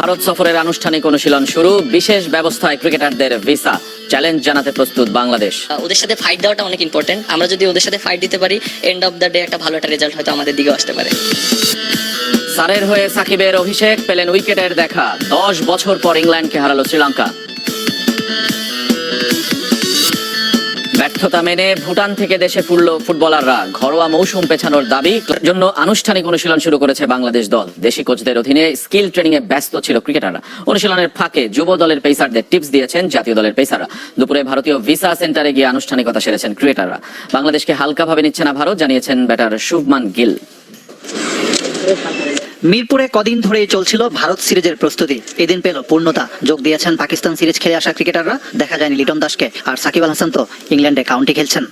ভারত সফরের আনুষ্ঠানিক অনুশীলন শুরু। বিশেষ ব্যবস্থায় ক্রিকেটারদের ভিসা। চ্যালেঞ্জ জানাতে প্রস্তুত বাংলাদেশ। ওদের সাথে ফাইট দেওয়াটা অনেক ইম্পর্টেন্ট আমরা যদি ওদের সাথে ফাইট দিতে পারি এন্ড অফ দ্য ডে একটা ভালো একটা রেজাল্ট হয়তো আমাদের দিকে আসতে পারে। সারের হয়ে সাকিবের অভিষেক পেলেন উইকেটের দেখা। দশ বছর পর ইংল্যান্ডকে হারালো শ্রীলঙ্কা। ব্যর্থতা মেনে ভুটান থেকে দেশে ফিরল ফুটবলাররা ঘরোয়া মৌসুম পেছানোর দাবি। জন্য আনুষ্ঠানিক অনুশীলন শুরু করেছে বাংলাদেশ দল। দেশি কোচদের অধীনে স্কিল ট্রেনিং এ ব্যস্ত ছিল ক্রিকেটাররা। অনুশীলনের ফাঁকে যুব দলের পেসারদের টিপস দিয়েছেন জাতীয় দলের পেসাররা। দুপুরে ভারতীয় ভিসা সেন্টারে গিয়ে আনুষ্ঠানিকতা সেরেছেন ক্রিকেটাররা। বাংলাদেশকে হালকাভাবে নিচ্ছে না ভারত, জানিয়েছেন ব্যাটার শুভমান গিল। মিরপুরে কদিন ধরেই চলছিল ভারত সিরিজের প্রস্তুতি। এদিন পেল পূর্ণতা। যোগ দিয়েছেন পাকিস্তান সিরিজ খেলে আসা ক্রিকেটাররা। দেখা যায়নি লিটন দাসকে। আর সাকিব আল হাসান তো ইংল্যান্ডে কাউন্টি খেলছেন।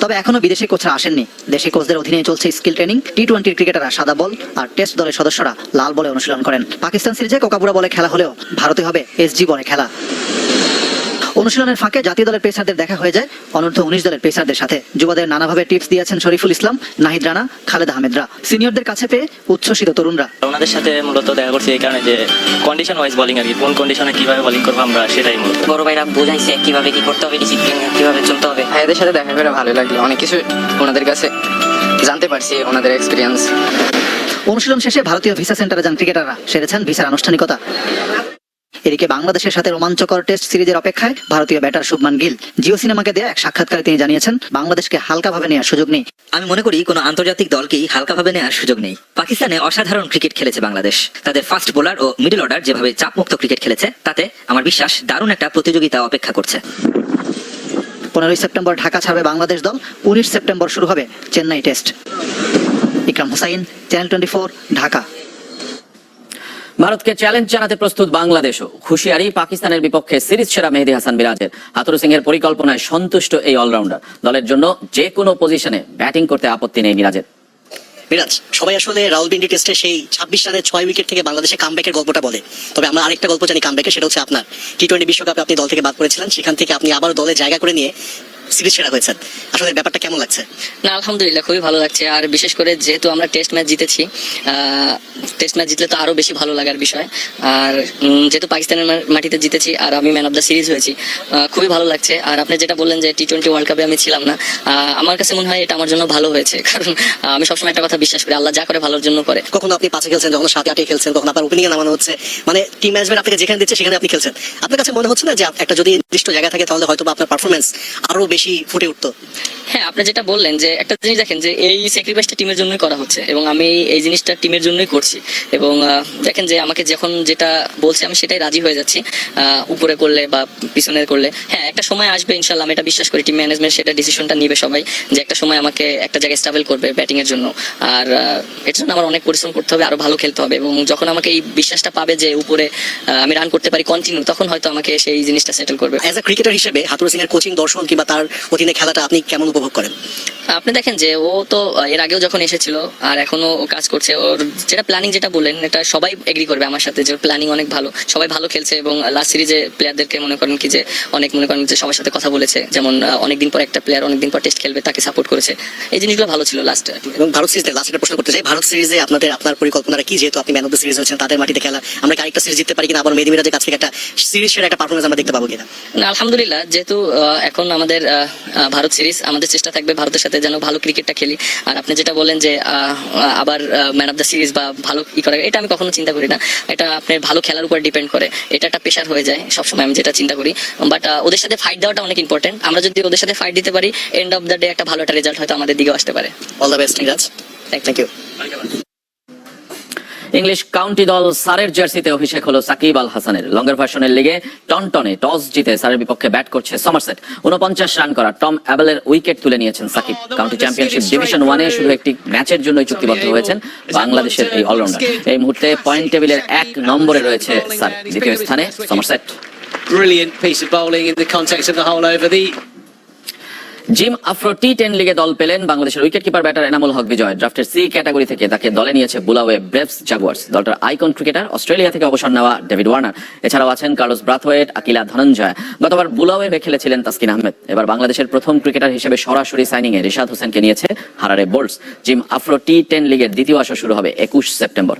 তবে এখনও বিদেশি কোচরা আসেননি। দেশি কোচদের অধীনে চলছে স্কিল ট্রেনিং। টি টোয়েন্টির ক্রিকেটাররা সাদা বল আর টেস্ট দলের সদস্যরা লাল বলে অনুশীলন করেন। পাকিস্তান সিরিজে কোকাপুরা বলে খেলা হলেও ভারতে হবে এসজি বলে খেলা। অনুশীলনের ফাঁকে জাতীয় দলের পেসারদের দেখা হয়ে যায়। অনূর্ধ্ব উনিশ দলের পেসারদের সাথে। যুবদের নানাভাবে টিপস দিয়েছেন শরীফুল ইসলাম নাহিদ রানা খালেদ আহমেদরা। সিনিয়রদের কাছে পেয়ে উচ্ছ্বসিত তরুণরা। ওনাদের সাথে মূলত দেখা করছি এই কারণে যে কন্ডিশন ওয়াইজ বোলিং আর কি কোন কন্ডিশনে কীভাবে বোলিং করব আমরা সেটাই মূলত। বড় ভাইরা বোঝাইছে কীভাবে কি করতে হবে ডিসিপ্লিন কীভাবে চলতে হবে। ভাইয়াদের সাথে দেখা করে ভালো লাগল। অনেক কিছু ওনাদের কাছে জানতে পারছি ওনাদের এক্সপিরিয়েন্স অনুশীলন শেষে ভারতীয় ভিসা সেন্টারে যান ক্রিকেটাররা। সেরেছেন ভিসার আনুষ্ঠানিকতা। এদিকে বাংলাদেশের সাথে রোমাঞ্চকর টেস্ট সিরিজের অপেক্ষায় ভারতীয় ব্যাটার শুভমান গিল। জিও সিনেমাকে দেয়া এক সাক্ষাৎকারে তিনি জানিয়েছেন, বাংলাদেশকে হালকাভাবে নেওয়ার সুযোগ নেই। আমি মনে করি কোনো আন্তর্জাতিক দলকেই হালকাভাবে নেওয়ার সুযোগ নেই। পাকিস্তানে অসাধারণ ক্রিকেট খেলেছে বাংলাদেশ। তাদের ফাস্ট বোলার ও মিডল অর্ডার যেভাবে চাপমুক্ত ক্রিকেট খেলেছে, তাতে আমার বিশ্বাস দারুণ একটা প্রতিযোগিতা অপেক্ষা করছে। পনেরোই সেপ্টেম্বর ঢাকা ছাড়বে বাংলাদেশ দল, উনিশ সেপ্টেম্বর শুরু হবে Chennai test. Ikram Hussain, channel twenty Dhaka. ভারতকে চ্যালেঞ্জ জানাতে প্রস্তুত বাংলাদেশও। হুঁশিয়ারি পাকিস্তানের বিপক্ষে সিরিজ সেরা মেহেদি হাসান বিরাজের হাতুরু সিং এর পরিকল্পনায় সন্তুষ্ট এই অলরাউন্ডার দলের জন্য যে কোনো পজিশনে ব্যাটিং করতে আপত্তি নেই মিরাজের। মিরাজ, সবাই আসলে রাহুল বিন্ডি টেস্টে সেই ছাব্বিশ রানে ছয় উইকেট থেকে বাংলাদেশে কামব্যাকের গল্পটা বলে। তবে আমরা আরেকটা গল্প জানি কামব্যাকের সেটা হচ্ছে আপনার টি টোয়েন্টি বিশ্বকাপে আপনি দল থেকে বাদ করেছিলেন সেখান থেকে আপনি আবার দলে জায়গা করে নিয়ে সিরিজ সেরা হয়েছেন। আসলে ব্যাপারটা কেমন লাগছে? না আলহামদুলিল্লাহ খুবই ভালো লাগছে। আর বিশেষ করে যেহেতু আমরা টেস্ট ম্যাচ জিতেছি টেস্ট ম্যাচ জিতলে তো আরও বেশি ভালো লাগার বিষয়। আর যেহেতু পাকিস্তানের মাটিতে জিতেছি আর আমি ম্যান অফ দ্য সিরিজ হয়েছি খুবই ভালো লাগছে। আর আপনি যেটা বললেন যে টি টোয়েন্টি ওয়ার্ল্ড কাপে আমি ছিলাম না আমার কাছে মনে হয় এটা আমার জন্য ভালো হয়েছে। কারণ আমি সবসময় একটা কথা বিশ্বাস করি আল্লাহ যা করে ভালোর জন্য করে। কখনো আপনি পাঁচে খেলছেন কখনো সাথে আটে খেলছেন কখনো আপনার ওপেনিং এ নামানো হচ্ছে। মানে টিম ম্যানেজমেন্ট আপনাকে যেখানে দিচ্ছে সেখানে আপনি খেলছেন। আপনার কাছে মনে হচ্ছে না যে একটা যদি নির্দিষ্ট জায়গা থাকে তাহলে হয়তো আপনার পারফরমেন্স আরও বেশি ফুটে উঠতো? হ্যাঁ আপনি যেটা বললেন যে একটা জিনিস দেখেন যে এই স্যাক্রিফাইসটা টিমের জন্যই করা হচ্ছে এবং আমি এই জিনিসটা টিমের জন্যই করছি এবং দেখেন যে আমাকে যখন যেটা বলছে আমি সেটাই রাজি হয়ে যাচ্ছি উপরে করলে বা পিছনে করলে। হ্যাঁ একটা সময় আসবে ইনশাল্লাহ আমি এটা বিশ্বাস করি টিম ম্যানেজমেন্ট সেটা ডিসিশনটা নিবে সবাই যে একটা সময় আমাকে একটা জায়গায় স্টাবেল করবে ব্যাটিং এর জন্য। আর এর জন্য আমার অনেক পরিশ্রম করতে হবে, আরও ভালো খেলতে হবে এবং যখন আমাকে এই বিশ্বাসটা পাবে যে উপরে আমি রান করতে পারি কন্টিনিউ তখন হয়তো আমাকে সেই জিনিসটা সেটেল করবে। অ্যাজ এ ক্রিকেটার হিসেবে হাতুর সিং এর কোচিং দর্শন কিংবা তার অধীনে খেলাটা আপনি কেমন উপভোগ করেন আপনি দেখেন যে ও তো এর আগেও যখন এসেছিল আর এখনও ও কাজ করছে ওর যেটা প্ল্যানিং যেটা বললেন এটা সবাই এগ্রি করবে আমার সাথে যে প্ল্যানিং অনেক ভালো। সবাই ভালো খেলছে এবং লাস্ট সিরিজে প্লেয়ারদেরকে মনে করেন কি যে অনেক মনে করেন যে সবার সাথে কথা বলেছে। যেমন অনেকদিন পর একটা প্লেয়ার অনেকদিন পর টেস্ট খেলবে তাকে সাপোর্ট করেছে। এই জিনিসগুলো ভালো ছিল লাস্ট এবং ভারত সিরিজে লাস্ট একটা প্রশ্ন করতে চাই ভারত সিরিজে আপনাদের আপনার পরিকল্পনাটা কি? যেহেতু আপনি ম্যান অফ দ্য সিরিজ হয়েছেন তাদের মাটিতে খেলা আমরা কি আরেকটা সিরিজ জিততে পারি কিনা? আবার মেহেদি মিরাজের কাছ থেকে একটা সিরিজ সেরা একটা পারফরমেন্স আমরা দেখতে পাবো কিনা? না আলহামদুলিল্লাহ যেহেতু এখন আমাদের ভারত সিরিজ আমাদের চেষ্টা থাকবে ভারতের সাথে যেন ভালো ক্রিকেটটা খেলি। আর আপনি যেটা বলেন যে আবার ম্যান অফ দ্য সিরিজ বা ভালো ই করা এটা আমি কখনো চিন্তা করি না। এটা আপনার ভালো খেলার উপর ডিপেন্ড করে। এটা একটা প্রেশার হয়ে যায় সবসময় আমি যেটা চিন্তা করি। বাট ওদের সাথে ফাইট দেওয়াটা অনেক ইম্পর্টেন্ট আমরা যদি ওদের সাথে ফাইট দিতে পারি এন্ড অফ দ্য ডে একটা ভালো একটা রেজাল্ট হয়তো আমাদের দিকেও আসতে পারে। All the best Miraj thank you English county দল সারের জার্সিতে অভিষেক হলো সাকিব আল হাসানের। লঙ্গার ভার্সনের লিগে টনটনে টস জিতে সারের বিপক্ষে ব্যাট করছে সমারসেট। উনপঞ্চাশ রান করা টম অ্যাবেলের উইকেট তুলে নিয়েছেন সাকিব। কাউন্টি চ্যাম্পিয়নশিপ ডিভিশন ওয়ানে শুধু একটি ম্যাচের জন্যই চুক্তিবদ্ধ হয়েছেন বাংলাদেশের এই অলরাউন্ডার এই মুহূর্তে পয়েন্ট টেবিলের এক নম্বরে রয়েছে সার দ্বিতীয় স্থানে Somerset. Brilliant piece of bowling in the context of the whole over. The Zim Afro T ten লিগে দল পেলেন বাংলাদেশের wicket keeper batter Enamul Haque Bijoy. ড্রাফটের C category থেকে তাকে দলে নিয়েছে বুলাওয়ে ব্রেভস জাগুয়ার্স। দলটার আইকন ক্রিকেটার অস্ট্রেলিয়া থেকে অবসর নেওয়া ডেভিড ওয়ার্নার। এছাড়াও আছেন কার্লোস ব্রাথওয়েট, আকিলা ধনঞ্জয়। গতবার বুলাওয়ে হয়ে খেলেছিলেন তাসকিন আহমেদ। এবার বাংলাদেশের প্রথম ক্রিকেটার হিসেবে সরাসরি সাইনিং এ রিশাদ হোসেনকে নিয়েছে Harare Bolts. Zim Afro T ten লিগের দ্বিতীয় আসর শুরু হবে একুশ সেপ্টেম্বর।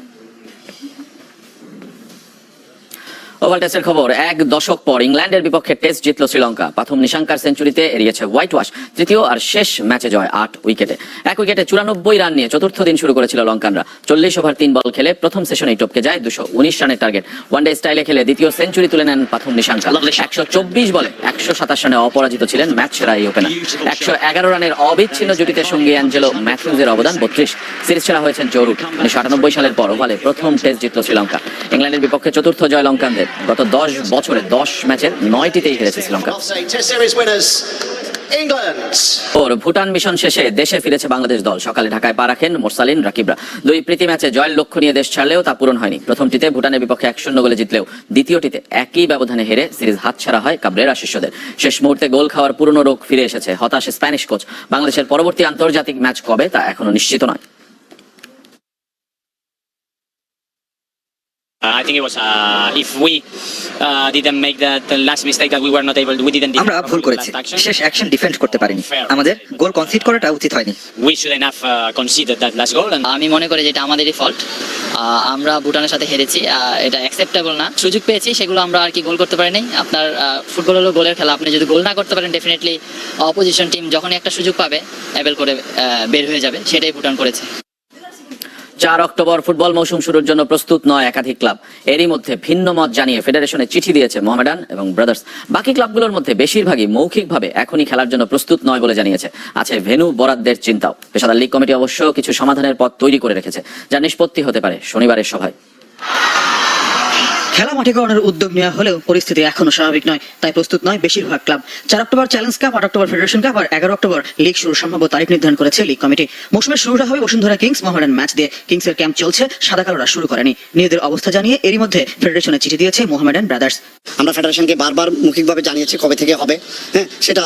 ওভাল টেস্টের খবর এক দশক পর ইংল্যান্ডের বিপক্ষে টেস্ট জিতল শ্রীলঙ্কা। প্রথম নিশাঙ্কার সেঞ্চুরিতে এড়িয়েছে হোয়াইট ওয়াশ তৃতীয় আর শেষ ম্যাচে জয় আট উইকেটে। এক উইকেটে চুরানব্বই রান নিয়ে চতুর্থ দিন শুরু করেছিল লঙ্কানরা। চল্লিশ ওভার তিন বল খেলে প্রথম সেশনেই টপকে যায় দুশো উনিশ রানের টার্গেট। ওয়ানডে স্টাইলে খেলে দ্বিতীয় সেঞ্চুরি তুলে নেন প্রথম নিশাঙ্কা। একশো চব্বিশ বলে একশো সাতাশ রানে অপরাজিত ছিলেন ম্যাচ সেরা এই ওপেনার একশো এগারো রানের অবিচ্ছিন্ন জুটিতে সঙ্গে অ্যাঞ্জেলো ম্যাথিউজের অবদান বত্রিশ। সিরিজ সেরা হয়েছেন জরুর। উনিশশো আটানব্বই সালের পর ওভালে প্রথম টেস্ট জিতল শ্রীলঙ্কা। ইংল্যান্ডের বিপক্ষে চতুর্থ জয় লঙ্কানদের। গত দশ বছরে দশ ম্যাচের নয়টিতেই হেরেছে শ্রীলঙ্কা. ওর ভুটান মিশন শেষে দেশে ফিরেছে বাংলাদেশ দল। সকালে ঢাকায় পা রাখেন মোরসালিন রাকিবরা। দুই প্রীতি ম্যাচে জয়ের লক্ষ্য নিয়ে দেশ ছাড়লেও তা পূরণ হয়নি। প্রথমটিতে ভুটানের বিপক্ষে এক শূন্য গোলে জিতলেও দ্বিতীয়টিতে একই ব্যবধানে হেরে সিরিজ হাতছাড়া হয় কাবরেরা শিষ্যদের শেষ মুহূর্তে গোল খাওয়ার পুরনো রোগ ফিরে এসেছে হতাশ স্প্যানিশ কোচ। বাংলাদেশের পরবর্তী আন্তর্জাতিক ম্যাচ কবে তা এখনও নিশ্চিত নয়। I think it was uh, if we uh, didn't make that the last mistake that we were not able to, we didn't defend আমরা ভুল করেছি। action. শেষ অ্যাকশন ডিফেন্ড করতে পারিনি। আমাদের গোল কনসিড করাটা উচিত হয়নি। We shouldn't have uh, conceded that last goal and আমি মনে করি যে এটা আমাদেরই ফল্ট আমরা ভুটানের সাথে হেরেছি। এটা অ্যাকসেপ্টেবল না। সুযোগ পেয়েছি সেগুলো আমরা আর কি গোল করতে পারিনি। আপনার ফুটবল হলো গোলের খেলা। আপনি যদি গোল না করতে পারেন ডেফিনেটলি অপোজিশন টিম যখনই একটা সুযোগ পাবে অ্যাবেল করে আহ, বের হয়ে যাবে। সেটাই ভুটান করেছে। চার অক্টোবর ফুটবল মৌসুম শুরুর জন্য প্রস্তুত নয় একাধিক ক্লাব। এরই মধ্যে ভিন্ন মত জানিয়ে ফেডারেশনে চিঠি দিয়েছে মোহামেডান এবং ব্রাদার্স। বাকি ক্লাবগুলোর মধ্যে বেশিরভাগই মৌখিকভাবে এখনই খেলার জন্য প্রস্তুত নয় বলে জানিয়েছে। আছে ভেনু বরাদ্দের চিন্তাও। পেশাদার লীগ কমিটি অবশ্য কিছু সমাধানের পথ তৈরি করে রেখেছে, যা নিষ্পত্তি হতে পারে শনিবারের সভায়। খেলা মাঠে করানোর উদ্যোগ নেওয়া হলেও পরিস্থিতি এখনও স্বাভাবিক নয়, তাই প্রস্তুত নয় বেশিরভাগ ক্লাব। চার অক্টোবর চ্যালেঞ্জ কাপ, আট অক্টোবর ফেডারেশন কাপ আর এগারো অক্টোবর লিগ শুরুর সম্ভাব্য তারিখ নির্ধারণ করেছে লিগ কমিটি। মৌসুমের শুরুটা হবে বসুন্ধরা কিংস মোহামেডান ম্যাচ দিয়ে। কিংসের ক্যাম্প চলছে, সাদা কালোরা শুরু করেনি। নিজেদের অবস্থা জানিয়ে এরই মধ্যে ফেডারেশনে চিঠি দিয়েছে মোহামেডান ব্রাদার্স। আমরা ফেডারেশনকে বারবার মৌখিকভাবে জানিয়েছি কবে থেকে হবে হ্যাঁ সেটা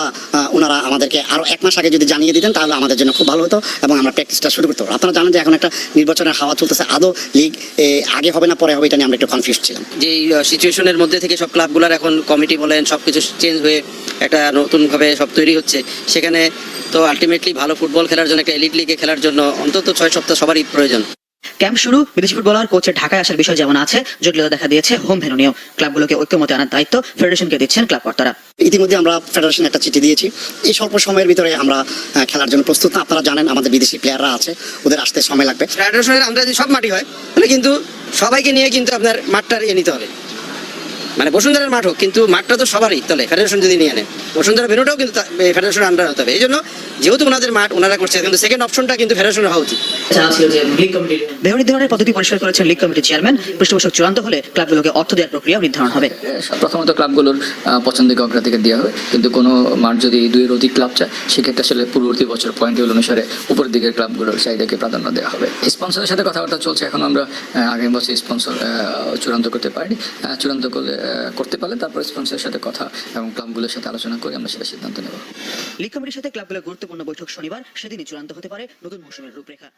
ওনারা আমাদেরকে আরও এক মাস আগে যদি জানিয়ে দিতেন, তাহলে আমাদের জন্য খুব ভালো হতো এবং আমরা প্র্যাকটিসটা শুরু করতে আপনারা জানেন যে এখন একটা নির্বাচনের হাওয়া চলতেছে আদৌ লিগ আগে হবে না, পরে হবে, এটা নিয়ে আমরা একটু কনফিউজ ছিলাম। যে সিচুয়েশনের মধ্যে থেকে সব ক্লাবগুলোর এখন কমিটি বলেন সব কিছু চেঞ্জ হয়ে একটা নতুনভাবে সব তৈরি হচ্ছে। সেখানে তো আলটিমেটলি ভালো ফুটবল খেলার জন্য, একটা এলিট লিগে খেলার জন্য অন্তত ছয় সপ্তাহ সবারই প্রয়োজন। ক্যাম্প শুরু বিদেশি ফুটবলার কোচের ঢাকায় আসার বিষয় যেমন আছে জটিলতা দেখা দিয়েছে হোম ভেনু নিয়েও ক্লাবগুলোকে ঐক্যমতে আনার দায়িত্ব ফেডারেশনকে দিচ্ছেন ক্লাব কর্তারা। ইতিমধ্যে আমরা ফেডারেশন একটা চিঠি দিয়েছি। এই স্বল্প সময়ের ভিতরে আমরা খেলার জন্য প্রস্তুত। আপনারা জানেন আমাদের বিদেশি প্লেয়াররা আছে ওদের আসতে সময় লাগবে। ফেডারেশনের আমরা যদি সব মাটি হয় তাহলে কিন্তু সবাইকে নিয়ে কিন্তু আপনার মাঠটা ইয়ে নিতে হবে। মানে বসুন্ধরার মাঠ হোক কিন্তু মাঠটা তো সবারই তাহলে ফেডারেশন যদি নিয়ে নেন বসুন্ধরা ভেনুটাও কিন্তু ফেডারেশন আন্ডার হতে হবে। এই জন্য যেহেতু ওনাদের মাঠ ওনারা করছে কিন্তু সেকেন্ড অপশনটা কিন্তু ফেডারেশনের হওয়া উচিত। দেহ নির্ধারণের পদ্ধতি পরিষ্কার করেছেন লিগ কমিটির চেয়ারম্যান পৃষ্ঠপোষক চূড়ান্ত হলে ক্লাবগুলোকে অর্থ দেওয়ার প্রক্রিয়া নির্ধারণ হবে। প্রথমত ক্লাবগুলোর পছন্দকে অগ্রাধিকার দেওয়া হবে। কিন্তু কোনো মাঠ যদি দুইয়ের অধিক ক্লাব চায় সেক্ষেত্রে আসলে পূর্ববর্তী বছর পয়েন্টগুলো অনুসারে উপরের দিকের ক্লাবগুলোর চাহিদাকে প্রাধান্য দেওয়া হবে। স্পন্সরের সাথে কথাবার্তা চলছে এখন আমরা আগামী বছর স্পন্সর চূড়ান্ত করতে পারিনি। চূড়ান্ত করলে করতে পারলে তারপর স্পন্সরের সাথে কথা এবং ক্লাবগুলোর সাথে আলোচনা করে আমরা সেটা সিদ্ধান্ত নেব। লিগ কমিটির সাথে ক্লাবগুলোর গুরুত্বপূর্ণ বৈঠক শনিবার, সেদিনই চূড়ান্ত হতে পারে নতুন মৌসুমের রূপরেখা।